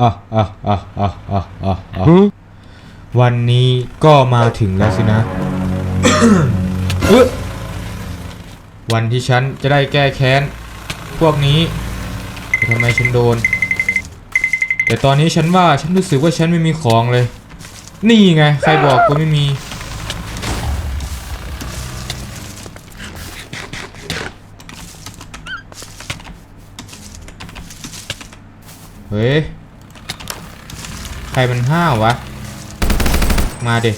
อะอะอะอะอะอะอะวันนี้ก็มาถึงแล้วสินะอุ๊ยวันที่ฉันจะได้แก้แค้น พวกนี้แต่ทำไมฉันโดน แต่ตอนนี้ฉันว่าฉันรู้สึกว่าฉันไม่มีของเลย นี่ไง ใครบอกกูไม่มี เฮ้ย ใครมันห้าววะ มาเด็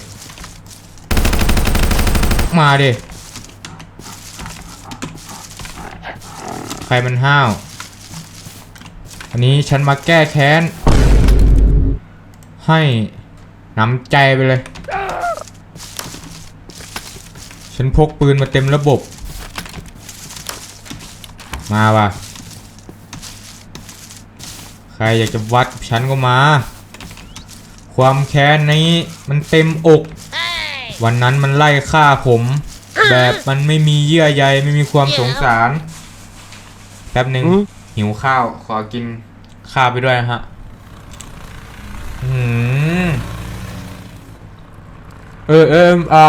มาเด็ใครมันห้าว อันนี้ฉันมาแก้แค้น ให้น้ำใจไปเลย ฉันพกปืนมาเต็มระบบ มาว่ะ ใครอยากจะวัดฉันก็มา ความแค้นนี้มันเต็มอก วันนั้นมันไล่ฆ่าผม แบบมันไม่มีเยื่อใยไม่มีความสงสาร แป๊บหนึ่งหิวข้าวขอกินข้าวไปด้วยนะฮะอืมเออเอออ่า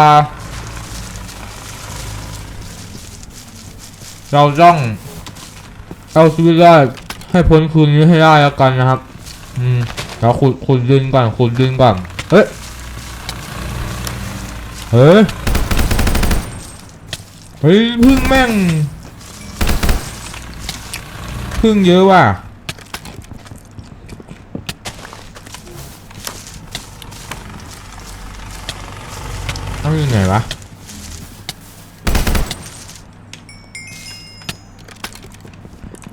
เราต้องเอาชีวิตรอดให้พ้นคืนนี้ให้ได้แล้วกันนะครับ อืม เราขุดขุดดินก่อนขุดดินก่อนเฮ้ยเฮ้ยเฮ้ยพึ่งแม่งพึ่งเยอะว่ะต้องอยู่ไหนวะ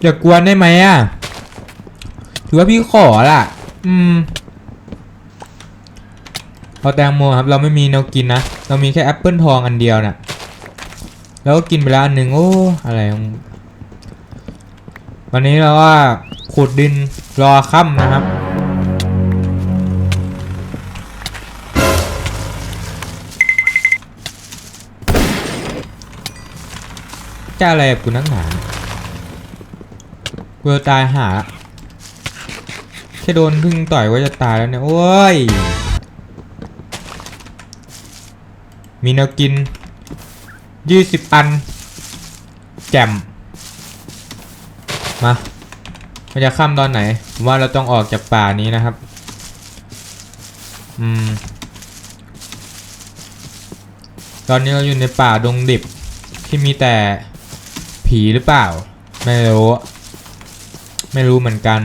อย่ากวนได้ไหมอะ ถือว่าพี่ขอล่ะ อืมเอาแตงโมครับเราไม่มีแนวกินนะ เรามีแค่แอปเปิลทองอันเดียวน่ะแล้วก็กินไปแล้วอันหนึ่งโอ้อะไรวันนี้เราว่าขุดดินรอค่ำนะครับ จะอะไรกับกูนักหนากูจะตายหา แค่โดนพึ่งต่อยก็จะตายแล้วเนี่ย โอ้ย มีแนวกินยี่สิบอัน แจ่ม มามันจะค่ำตอนไหนผมว่าเราต้องออกจากป่านี้นะครับ อืม ตอนนี้เราอยู่ในป่าดงดิบ ที่มีแต่ผีหรือเปล่า ไม่รู้ ไม่รู้เหมือนกัน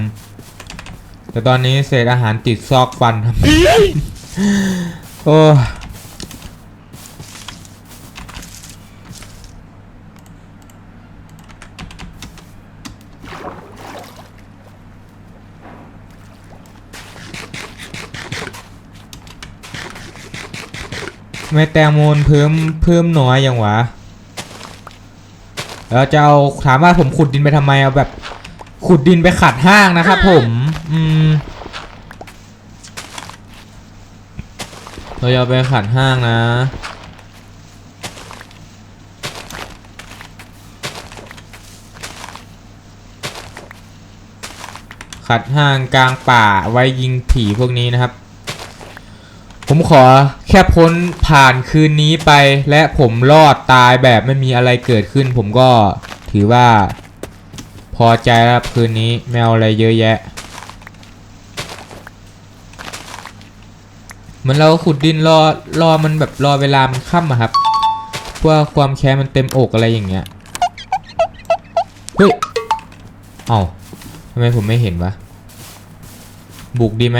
แต่ตอนนี้เศษอาหารติดซอกฟันครับโอ้ไม่แตงโมนเพิ่มเพิ่มน้อยอย่างวะแล้วจะเอาถามว่าผมขุดดินไปทำไมเอาแบบ ขุดดินไปขัดห้างนะครับผม อืม เราจะเอาไปขัดห้างนะ ขัดห้างกลางป่าไว้ยิงผีพวกนี้นะครับ ผมขอแค่พ้นผ่านคืนนี้ไป และผมรอดตายแบบไม่มีอะไรเกิดขึ้น ผมก็ถือว่า พอใจแล้วครับคืนนี้แมวอาอะไรเยอะแยะ เหมือนเราขุดดินรอรอมันแบบรอเวลามันค่ำอะครับเพื่อความแค้นมันเต็มอกอะไรอย่างเงี้ยเฮ้ยเอ้าทำไมผมไม่เห็นวะบุกดีไหม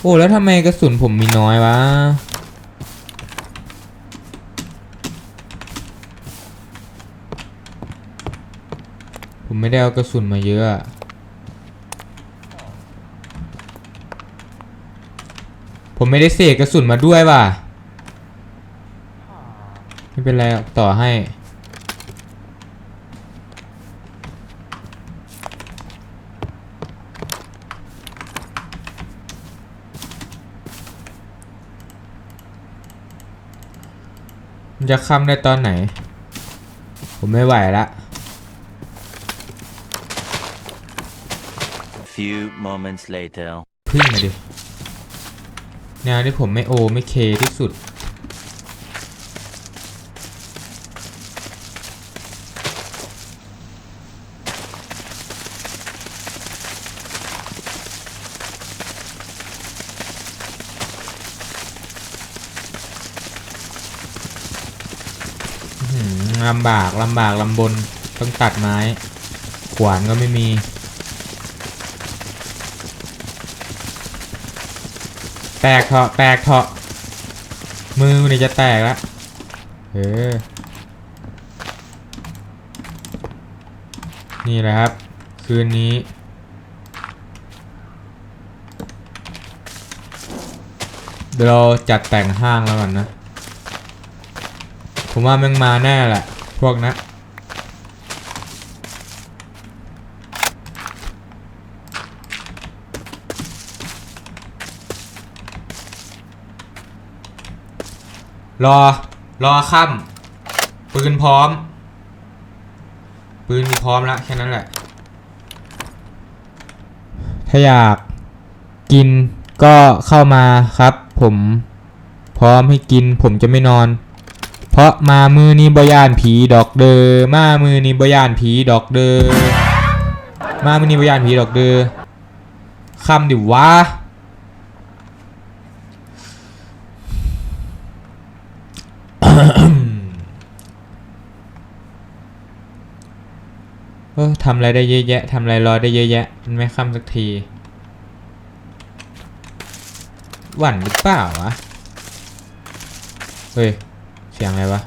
โอ้แล้วทำไมกระสุนผมมีน้อยวะ ผมไม่ได้เอากระสุนมาเยอะผมไม่ได้เสกกระสุนมาด้วยว่ะ ไม่เป็นไรต่อให้มันจะค่ำได้ตอนไหน ผมไม่ไหวละ Few moments later. พึ่งมาดิแนวที่ผมไม่โอไม่เคที่สุด ลำบากลำบากลำบน ต้องตัดไม้ ขวานก็ไม่มี แตกเถอะแตกเถอะมือเนี่ยจะแตกแล้วเออนี่แหละครับ คืนนี้ เดี๋ยวเราจัดแต่งห้างแล้วกันนะ ผมว่ามันมาแน่แหละ พวกนะ รอ รอค่ำปืนพร้อม ปืนมีพร้อมแล้วแค่นั้นแหละ ถ้าอยากกินก็เข้ามาครับ ผมพร้อมให้กินผมจะไม่นอน เพราะมามือนี้บยานผีดอกเดอมามือนี้บยานผีดอกเดอมามือนี้บยานผีดอกเดอคำดิวะ เออทำอะไรได้เยอะแยะทำอะไรรอได้เยอะแยะ มันไม่ค่ำสักที หวั่นหรือเปล่าวะ เฮ้ย เสียงอะไรวะ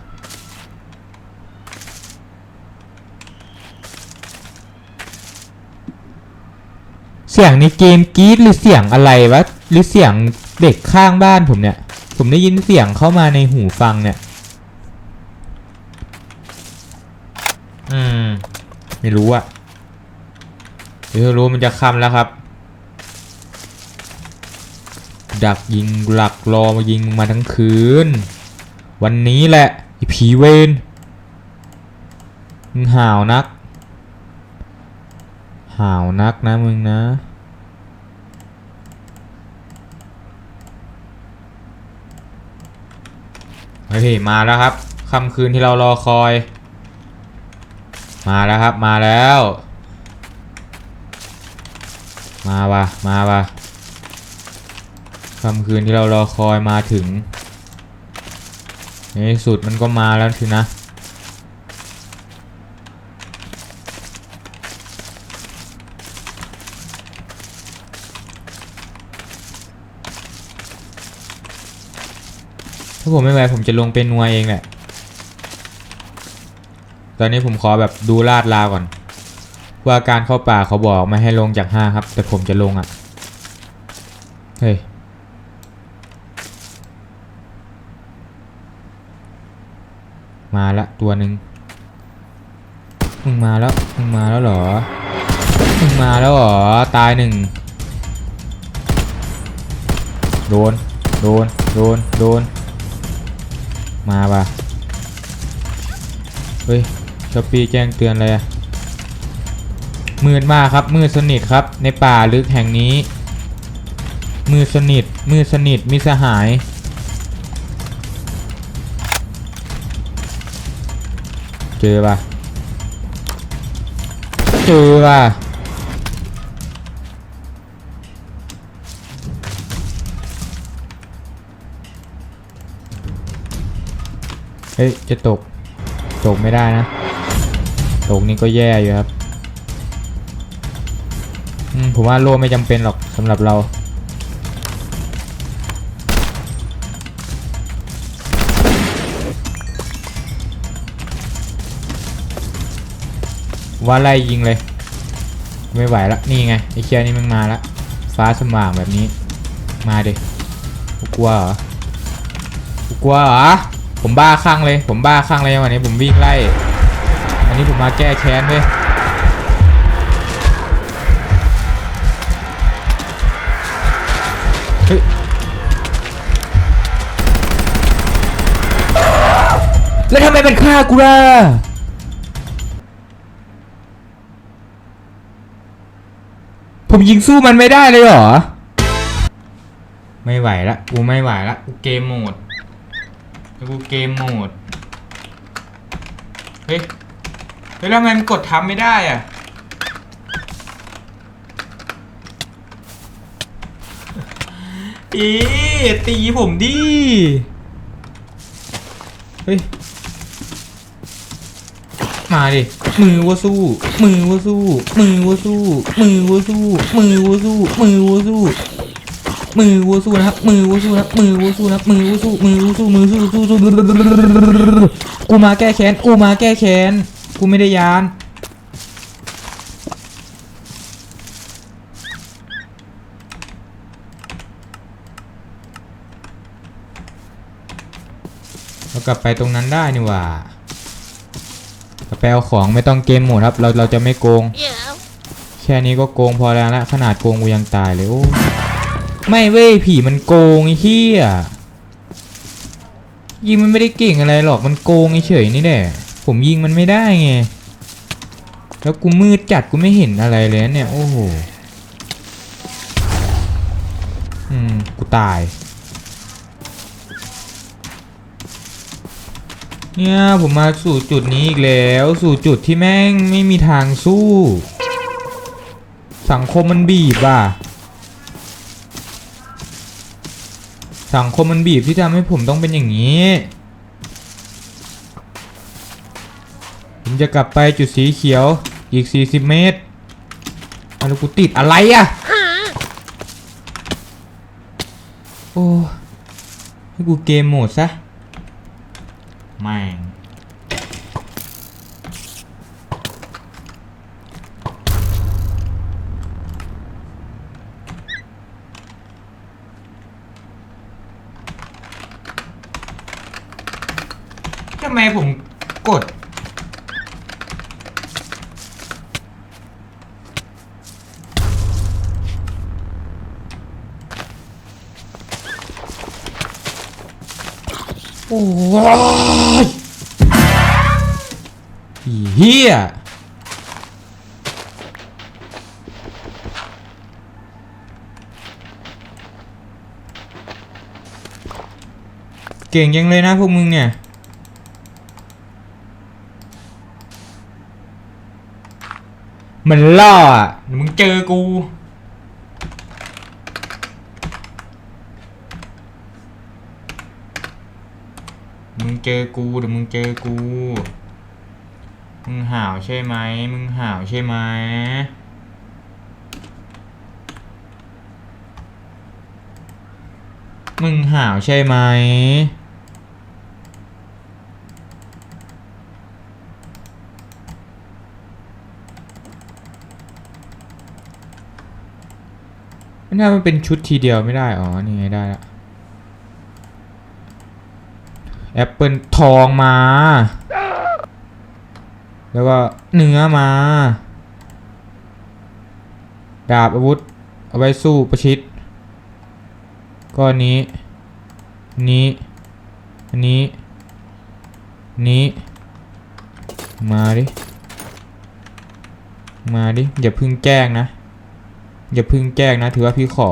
เสียงในเกมกรีดหรือเสียงอะไรวะ หรือเสียงเด็กข้างบ้านผมเนี่ย ผมได้ยินเสียงเข้ามาในหูฟังเนี่ย อืม ไม่รู้อะเดี๋ยวรู้มันจะค่ำแล้วครับ ดักยิงหลักรอมายิงมึงมาทั้งคืน วันนี้แหละไอผีเวนมึงห่าวนัก ห่าวนักนะมึงนะเฮ้ยมาแล้วครับค่ำคืนที่เรารอคอย มาแล้วครับมาแล้ว มาว่ะมาว่ะค่ำคืนที่เรารอคอยมาถึงในที่สุดมันก็มาแล้วสินะถ้าผมไม่ไหวผมจะลงเป็นนัวเองแหละ ตอนนี้ผมขอแบบดูลาดลาก่อน ว่าการเข้าป่าเขาบอกไม่ให้ลงจากห้าครับ แต่ผมจะลงอะ เฮ้ย มาละตัวหนึ่งมึงมาแล้ว มึงมาแล้วเหรอ มึงมาแล้วเหรอ ตายหนึ่ง โดน โดน โดน โดน มาป่ะ เฮ้ย ช้อปปี้แจ้งเตือนเลยอะมืดมากครับ มืดสนิทครับ ในป่าลึกแห่งนี้ มืดสนิท มืดสนิท มิสหาย เจอป่ะเจอป่ะเฮ้ย จะตก ตกไม่ได้นะ ตกนี่ก็แย่อยู่ครับมผมว่าโล่ไม่จำเป็นหรอกสำหรับเราว่าไล่ยิงเลย ไม่ไหวละนี่ไงไอ้เคียนี่มันมาละฟ้าสว่างแบบนี้ มาดิกูกลัวเหรอกูกลัวเหรอผมบ้าคลั่งเลย ผมบ้าคลั่งเลยวันนี้ผมวิ่งไล่ อันนี้ผมมาแก้แค้นเว้ยเฮ้ยแล้วทำไมเป็นฆ่ากูล่ะผมยิงสู้มันไม่ได้เลยเหรอ ไม่ไหวละ กูไม่ไหวละ กูเกมโหมด กูเกมโหมด เฮ้ย ฮ้ยแล้วทำไมมันกดทำไม่ได้อะ อีตีผมดิ เฮ้ย มาดิ มือว่าสู้ มือว่าสู้ มือว่าสู้ มือว่าสู้ มือว่าสู้ มือว่าสู้ มือวัวสู้นะครับ มือวัวสู้นะครับ มือวัวสู้นะครับ มือวัวสู้ มือวัวสู้ มือสู้สู้สู้กูมาแก้แค้น กูมาแก้แค้น กูไม่ได้ยาน เรากลับไปตรงนั้นได้นี่หว่ากลับไปเอาของไม่ต้องเกมหมดครับ เราเราจะไม่โกง แค่นี้ก็โกงพอแล้วละขนาดโกงกูยังตายเลยโอ้ไม่เว้ยผีมันโกงไอ้เหี้ยยิงมันไม่ได้เก่งอะไรหรอกมันโกงเฉยๆนี่แหละ ผมยิงมันไม่ได้ไง แล้วกูมืดจัดกูไม่เห็นอะไรเลยเนี่ย โอ้โห อืม กูตาย เนี่ยผมมาสู่จุดนี้อีกแล้ว สู่จุดที่แม่งไม่มีทางสู้ สังคมมันบีบอะ สังคมมันบีบที่ทำให้ผมต้องเป็นอย่างนี้ ผมจะกลับไปจุดสีเขียวอีก 40 เมตรอะแล้วกูติดอะไรอะ โอ้ให้กูเกมโหมดซะแม่งทำไมผมกด โอ้ยเฮียเก่งยังเลยนะพวกมึงเนี่ยมันล่ออะมึงเจอกู มึงเจอกูเดี๋ยวมึงเจอกู มึงห่าวใช่ไหม มึงห่าวใช่ไหมมึงห่าวใช่ไหม ไม่น่ามันเป็นชุดทีเดียวไม่ได้ อ๋อ นี่ไงได้ละ แอปเปิลทองมา แล้วก็เนื้อมา ดาบอาวุธ เอาไว้สู้ประชิดก็อันนี้ นี้นี้ นี้ มาดิ มาดิ อย่าเพึ่งแกล้งนะ อย่าเพึ่งแกล้งนะ ถือว่าพี่ขอ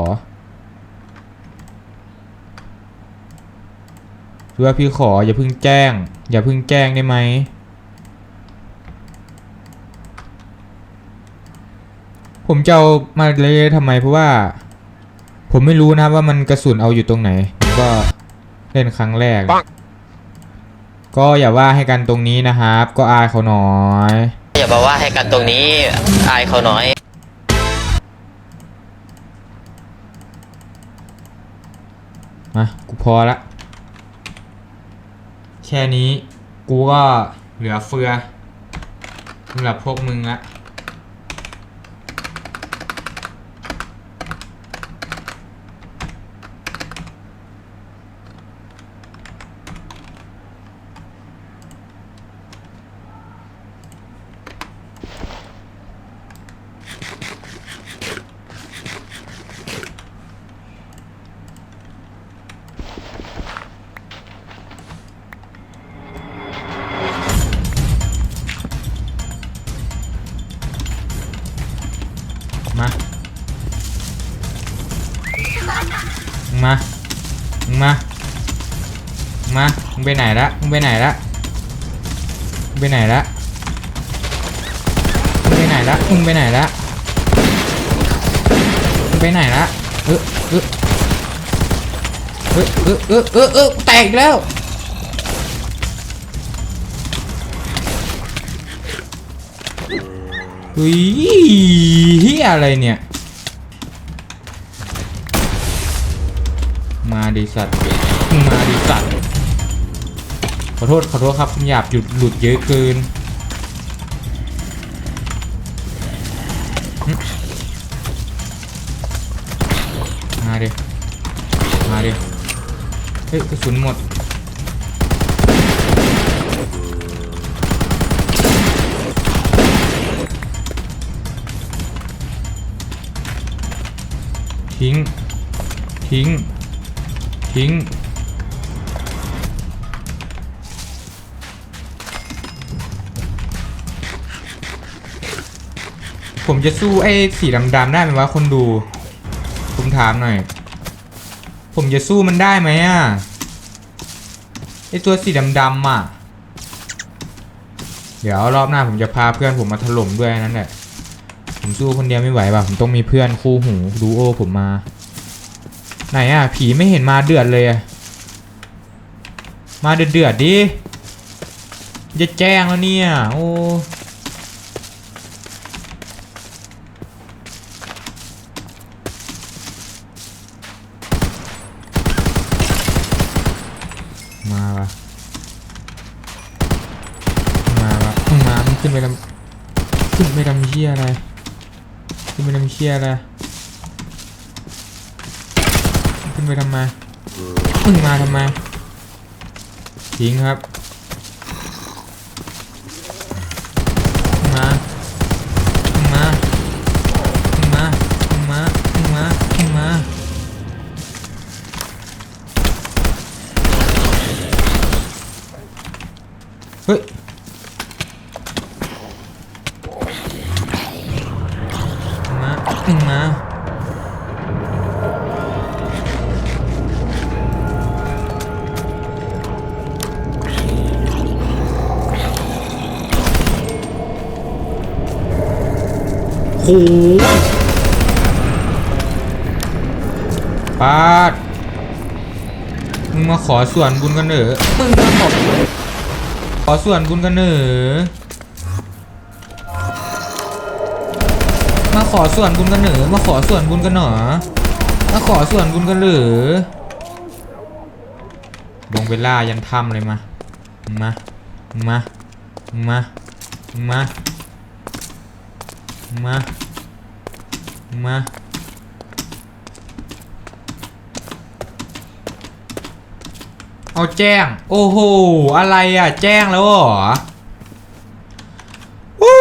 ถือว่าพี่ขออย่าเพึ่งแจ้ง อย่าเพึ่งแจ้งได้ไหมผมจะเอามาเลยทำไมเพราะว่า ผมไม่รู้นะครับว่ามันกระสุนเอาอยู่ตรงไหน ผมก็เล่นครั้งแรก ก็อย่าว่าให้กันตรงนี้นะครับ ก็อายเขาหน่อย อย่ามาว่าให้กันตรงนี้อายเขาน้อย มากูพอละแค่นี้กูก็เหลือเฟือสำหรับพวกมึงละ ไปไหนละมึงไปไหนละมึงไปไหนละมึงไปไหนละมึงไปไหนละมึงไปไหนละเออเออเออเออเออเออเออแตกแล้วเฮ้ยเฮียอะไรเนี่ย มาดิสัตว์มาดิสัตว์ อโทษขอโทษครับผมหยาบหยุดหลุดเยอะเกินมาดิมาดิเฮ้ยกระสุนหมดทิ้งทิ้งทิ้ง ผมจะสู้ไอ้สีดำๆได้ไหมวะคนดูผมถามหน่อย ผมจะสู้มันได้ไหมอะไอ้ตัวสีดำๆอะ เดี๋ยวรอบหน้าผมจะพาเพื่อนผมมาถล่มด้วยนั่นแหละ ผมสู้คนเดียวไม่ไหวว่ะ ผมต้องมีเพื่อนคู่หูดูโอผมมา ไหนอะ ผีไม่เห็นมาเดือดเลยอะมาเดือดเดือดดิ จะแจ้งแล้วเนี่ย โอ้ ขึ้นไปทำขึ้นไปทำเชี่ยอะไรขึ้นไปทำเชี่ยอะไรขึ้นไปทำไมขึ้นมาทำไมทิ้งครับ มามาโหปาด มึงมาขอส่วนบุญกันเหรอมึงมาขอขอส่วนบุญกันเหรอ ขอส่วนบุญกันเหรอมาขอส่วนบุญกันหนอมาขอส่วนบุญกันหรอลงไปล่ายันถ้ำเลยมา มา มา มา มา มา มาเอาแจ้ง โอ้โห อะไรอะ แจ้งแล้วเหรอ วู้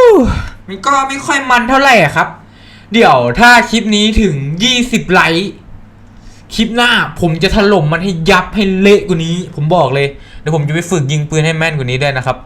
มันก็ไม่ค่อยมันเท่าไหร่ครับ เดี๋ยวถ้าคลิปนี้ถึง 20 ไลค์คลิปหน้าผมจะถล่มมันให้ยับให้เละกว่านี้ ผมบอกเลยเดี๋ยวผมจะไปฝึกยิงปืนให้แม่นกว่านี้ด้วยนะครับ